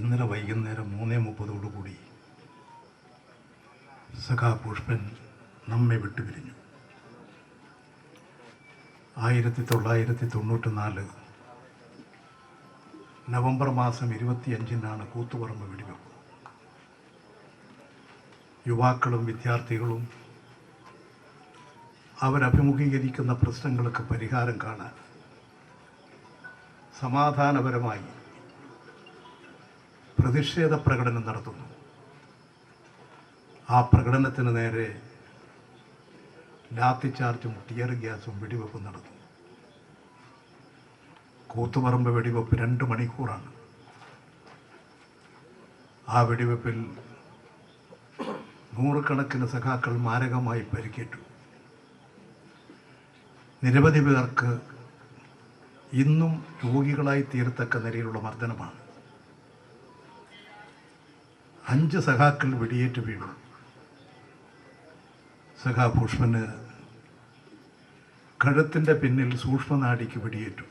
ഇന്നലെ വൈകുന്നേരം മൂന്നേ മുപ്പതോടുകൂടി സഖാ പുഷ്പൻ നമ്മെ വിട്ടുപിരിഞ്ഞു ആയിരത്തി തൊള്ളായിരത്തി തൊണ്ണൂറ്റി നാല് നവംബർ മാസം ഇരുപത്തിയഞ്ചിനാണ് കൂത്തുപറമ്പ് വെടിവെപ്പ്. യുവാക്കളും വിദ്യാർത്ഥികളും അവരഭിമുഖീകരിക്കുന്ന പ്രശ്നങ്ങൾക്ക് പരിഹാരം കാണാൻ സമാധാനപരമായി പ്രതിഷേധ പ്രകടനം നടത്തുന്നു. ആ പ്രകടനത്തിന് നേരെ ലാത്തി ചാർജും ടിയർ ഗ്യാസും വെടിവെപ്പും നടത്തുന്നു. കൂത്തുപറമ്പ് വെടിവെപ്പ് രണ്ട് മണിക്കൂറാണ്. ആ വെടിവെപ്പിൽ നൂറുകണക്കിന് സഖാക്കൾ മാരകമായി പരിക്കേറ്റു. നിരവധി പേർക്ക് ഇന്നും രോഗികളായി തീരത്തക്ക നിലയിലുള്ള മർദ്ദനമാണ്. അഞ്ച് സഖാക്കൾ വെടിയേറ്റ് വീണു. സഖാ പുഷ്പന് കഴുത്തിന്റെ പിന്നിൽ സൂക്ഷ്മനാടിക്ക് വെടിയേറ്റു.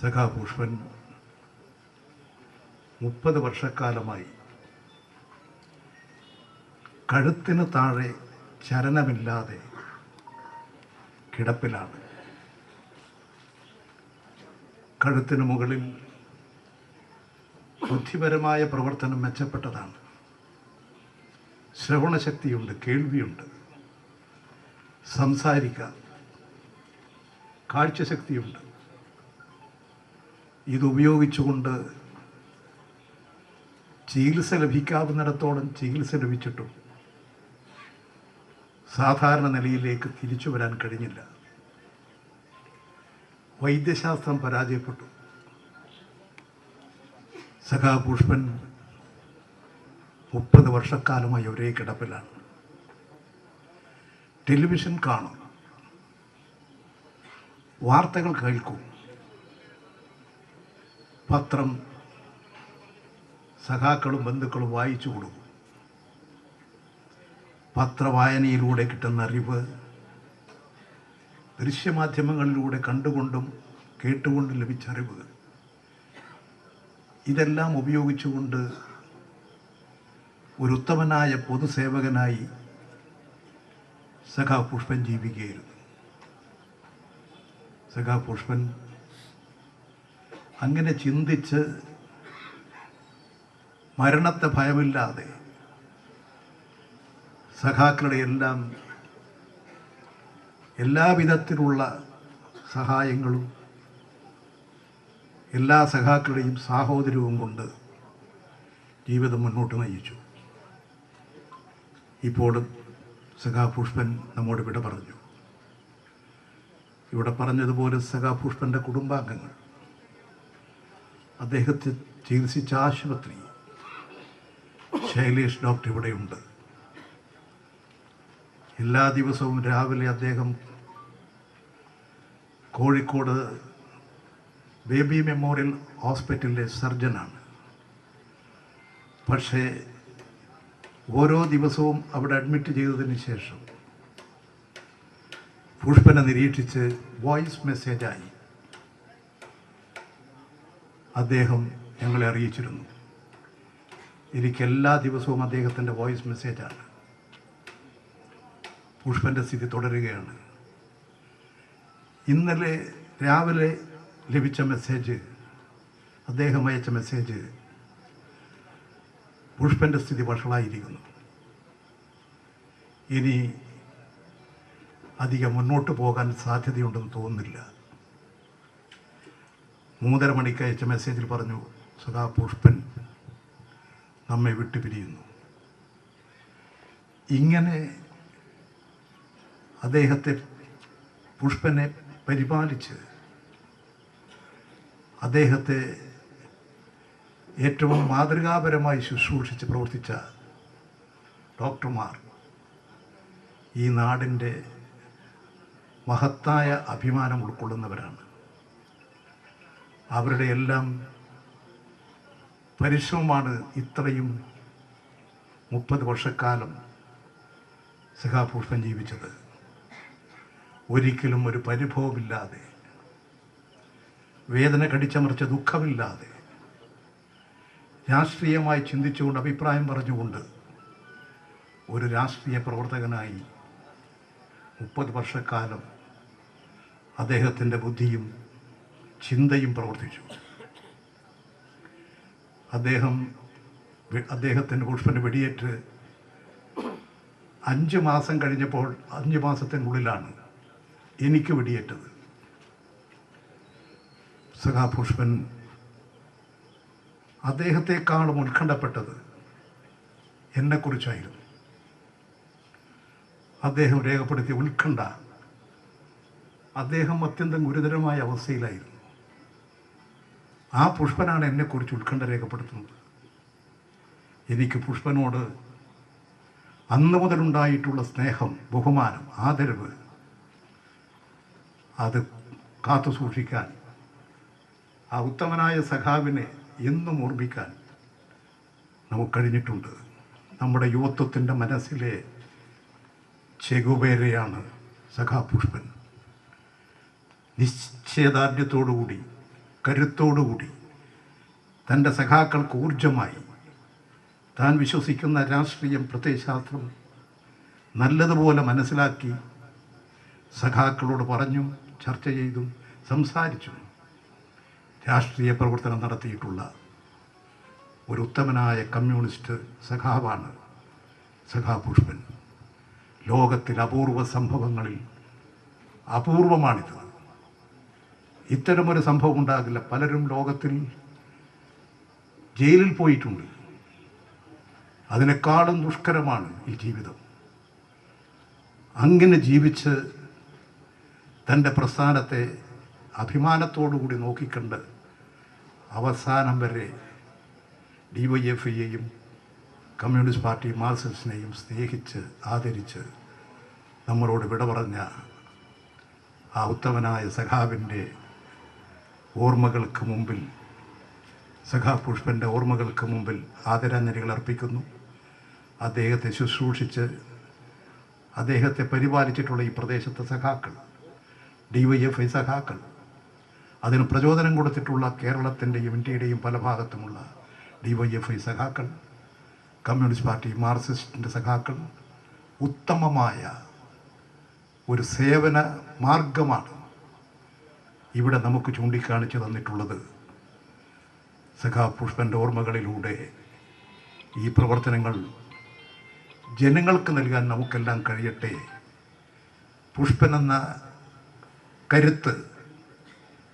സഖാ പുഷ്പൻ മുപ്പത് വർഷക്കാലമായി കഴുത്തിന് താഴെ ചലനമില്ലാതെ കിടപ്പിലാണ്. കഴുത്തിന് മുകളിൽ ബുദ്ധിപരമായ പ്രവർത്തനം മെച്ചപ്പെട്ടതാണ്. ശ്രവണശക്തിയുണ്ട് കേൾവിയുണ്ട്. സംസാരിക്കാം കാഴ്ചശക്തിയുണ്ട്. ഇതുപയോഗിച്ചുകൊണ്ട് ചികിത്സ ലഭിക്കാവുന്നിടത്തോളം ചികിത്സ ലഭിച്ചിട്ടും സാധാരണ നിലയിലേക്ക് തിരിച്ചു വരാൻ കഴിഞ്ഞില്ല. വൈദ്യശാസ്ത്രം പരാജയപ്പെട്ടു. സഖാ പുഷ്പൻ മുപ്പത് വർഷക്കാലമായി ഒരേ കിടപ്പിലാണ്. ടെലിവിഷൻ കാണും. വാർത്തകൾ കേൾക്കും. പത്രം സഖാക്കളും ബന്ധുക്കളും വായിച്ചു കൊടുക്കും. പത്രവായനയിലൂടെ കിട്ടുന്ന അറിവ് ദൃശ്യമാധ്യമങ്ങളിലൂടെ കണ്ടുകൊണ്ടും കേട്ടുകൊണ്ടും ലഭിച്ച അറിവ് ഇതെല്ലാം ഉപയോഗിച്ചുകൊണ്ട് ഒരു ഉത്തമനായ പൊതുസേവകനായി സഖാ പുഷ്പൻ ജീവിക്കുകയായിരുന്നു. സഖാ പുഷ്പൻ അങ്ങനെ ചിന്തിച്ച് മരണത്തെ ഭയമില്ലാതെ സഖാക്കളുടെ എല്ലാം എല്ലാവിധത്തിലുള്ള സഹായങ്ങളും എല്ലാ സഖാക്കളുടെയും സാഹോദര്യവും കൊണ്ട് ജീവിതം മുന്നോട്ട് നയിച്ചു. ഇപ്പോഴും സഖാ പുഷ്പൻ നമ്മോട് വിട പറഞ്ഞു. ഇവിടെ പറഞ്ഞതുപോലെ സഖാ പുഷ്പന്റെ കുടുംബാംഗങ്ങൾ അദ്ദേഹത്തെ ചികിത്സിച്ച ആശുപത്രി ശൈലേഷ് ഡോക്ടർ ഇവിടെയുണ്ട്. എല്ലാ ദിവസവും രാവിലെ അദ്ദേഹം കോഴിക്കോട് ബേബി മെമ്മോറിയൽ ഹോസ്പിറ്റലിലെ സർജനാണ്. പക്ഷേ ഓരോ ദിവസവും അവിടെ അഡ്മിറ്റ് ചെയ്തതിന് ശേഷം പുഷ്പനെ നിരീക്ഷിച്ച് വോയിസ് മെസ്സേജായി അദ്ദേഹം ഞങ്ങളെ അറിയിച്ചിരുന്നു. എനിക്ക് എല്ലാ ദിവസവും അദ്ദേഹത്തിന്റെ വോയിസ് മെസ്സേജാണ് പുഷ്പന്റെ സ്ഥിതി തുടരുകയാണ്. ഇന്നലെ രാവിലെ ലഭിച്ച മെസ്സേജ് അദ്ദേഹം അയച്ച മെസ്സേജ് പുഷ്പന്റെ സ്ഥിതി വഷളായിരിക്കുന്നു. ഇനി അധികം മുന്നോട്ട് പോകാൻ സാധ്യതയുണ്ടെന്ന് തോന്നുന്നില്ല. മൂന്നര മണിക്ക് അയച്ച മെസ്സേജിൽ പറഞ്ഞു സദാ പുഷ്പൻ നമ്മെ വിട്ടുപിരിയുന്നു ഇങ്ങനെ അദ്ദേഹത്തെ പുഷ്പനെ പരിപാലിച്ച് അദ്ദേഹത്തെ ഏറ്റവും മാതൃകാപരമായി ശുശ്രൂഷിച്ച് പ്രവർത്തിച്ച ഡോക്ടർമാർ ഈ നാടിന്റെ മഹത്തായ അഭിമാനം ഉൾക്കൊള്ളുന്നവരാണ്. അവരുടെ എല്ലാം പരിശ്രമമാണ് ഇത്രയും മുപ്പത് വർഷക്കാലം സഖാപുഷ്പം ജീവിച്ചത്. ഒരിക്കലും ഒരു പരിഭവമില്ലാതെ വേദന കടിച്ചമർച്ച ദുഃഖമില്ലാതെ രാഷ്ട്രീയമായി ചിന്തിച്ചുകൊണ്ട് അഭിപ്രായം പറഞ്ഞുകൊണ്ട് ഒരു രാഷ്ട്രീയ പ്രവർത്തകനായി മുപ്പത് വർഷക്കാലം അദ്ദേഹത്തിന്റെ ബുദ്ധിയും ചിന്തയും പ്രവർത്തിച്ചു. അദ്ദേഹം അദ്ദേഹത്തിന്റെ പുഷ്പന് വെടിയേറ്റ് അഞ്ച് മാസം കഴിഞ്ഞപ്പോൾ അഞ്ച് മാസത്തിനുള്ളിലാണ് എനിക്ക് വെടിയേറ്റത്. സഖാ പുഷ്പൻ അദ്ദേഹത്തെക്കാളും ഉത്കണ്ഠപ്പെട്ടത് എന്നെക്കുറിച്ചായിരുന്നു. അദ്ദേഹം രേഖപ്പെടുത്തിയ ഉത്കണ്ഠ അദ്ദേഹം അത്യന്തം ഗുരുതരമായ അവസ്ഥയിലായിരുന്നു. ആ പുഷ്പനാണ് എന്നെക്കുറിച്ച് ഉത്കണ്ഠ രേഖപ്പെടുത്തുന്നത്. എനിക്ക് പുഷ്പനോട് അന്ന് മുതലുണ്ടായിട്ടുള്ള സ്നേഹം ബഹുമാനം ആദരവ് അത് കാത്തു സൂക്ഷിക്കാൻ ആ ഉത്തമനായ സഖാവിനെ എന്നും ഓർമ്മിക്കാൻ നമുക്ക് കഴിഞ്ഞിട്ടുണ്ട് നമ്മുടെ യുവത്വത്തിന്റെ മനസ്സിലെ ചെകുപേരയാണ് സഖാപുഷ്പൻ. നിശ്ചയദാർഢ്യത്തോടുകൂടി കരുത്തോടുകൂടി തന്റെ സഖാക്കൾക്ക് ഊർജമായി താൻ വിശ്വസിക്കുന്ന രാഷ്ട്രീയം പ്രത്യയശാസ്ത്രം നല്ലതുപോലെ മനസ്സിലാക്കി സഖാക്കളോട് പറഞ്ഞും ചർച്ച ചെയ്തും സംസാരിച്ചും രാഷ്ട്രീയ പ്രവർത്തനം നടത്തിയിട്ടുള്ള ഒരു ഉത്തമനായ കമ്മ്യൂണിസ്റ്റ് സഖാവാണ് സഖാ പുഷ്പൻ ലോകത്തിൽ അപൂർവ സംഭവങ്ങളിൽ അപൂർവമാണിത്. ഇത്തരമൊരു സംഭവം ഉണ്ടാകില്ല. പലരും ലോകത്തിൽ ജയിലിൽ പോയിട്ടുണ്ട്. അതിനേക്കാളും ദുഷ്കരമാണ് ഈ ജീവിതം. അങ്ങനെ ജീവിച്ച് തന്റെ പ്രസ്ഥാനത്തെ അഭിമാനത്തോടുകൂടി നോക്കിക്കണ്ട് അവസാനം വരെ ഡി വൈ എഫ് ഐയെയും കമ്മ്യൂണിസ്റ്റ് പാർട്ടി മാർസിസ്റ്റിനെയും സ്നേഹിച്ച് ആദരിച്ച് നമ്മളോട് വിട പറഞ്ഞ ആ ഉത്തമനായ സഖാവിന്റെ ഓർമ്മകൾക്ക് മുമ്പിൽ സഖാ പുഷ്പന്റെ ഓർമ്മകൾക്ക് മുമ്പിൽ ആദരാഞ്ജലികൾ അർപ്പിക്കുന്നു. അദ്ദേഹത്തെ ശുശ്രൂഷിച്ച് അദ്ദേഹത്തെ പരിപാലിച്ചിട്ടുള്ള ഈ പ്രദേശത്തെ സഖാക്കൾ ഡി വൈ എഫ് ഐ സഖാക്കൾ അതിന് പ്രചോദനം കൊടുത്തിട്ടുള്ള കേരളത്തിന്റെയും ഇന്ത്യയുടെയും പല ഭാഗത്തുമുള്ള ഡി വൈ എഫ് ഐ സഖാക്കൾ കമ്മ്യൂണിസ്റ്റ് പാർട്ടി മാർക്സിസ്റ്റിന്റെ സഖാക്കൾ ഉത്തമമായ ഒരു സേവന മാർഗമാണ് ഇവിടെ നമുക്ക് ചൂണ്ടിക്കാണിച്ചു തന്നിട്ടുള്ളത്. സഖാ പുഷ്പന്റെ ഓർമ്മകളിലൂടെ ഈ പ്രവർത്തനങ്ങൾ ജനങ്ങൾക്ക് നൽകാൻ നമുക്കെല്ലാം കഴിയട്ടെ. പുഷ്പൻ എന്ന കരുത്ത്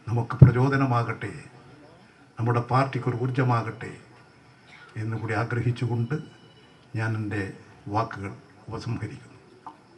നമുക്ക് പ്രചോദനമാകട്ടെ നമ്മുടെ പാർട്ടിക്കൊരു ഊർജമാകട്ടെ എന്നുകൂടി ആഗ്രഹിച്ചുകൊണ്ട് ഞാൻ എന്റെ വാക്കുകൾ ഉപസംഹരിക്കുന്നു.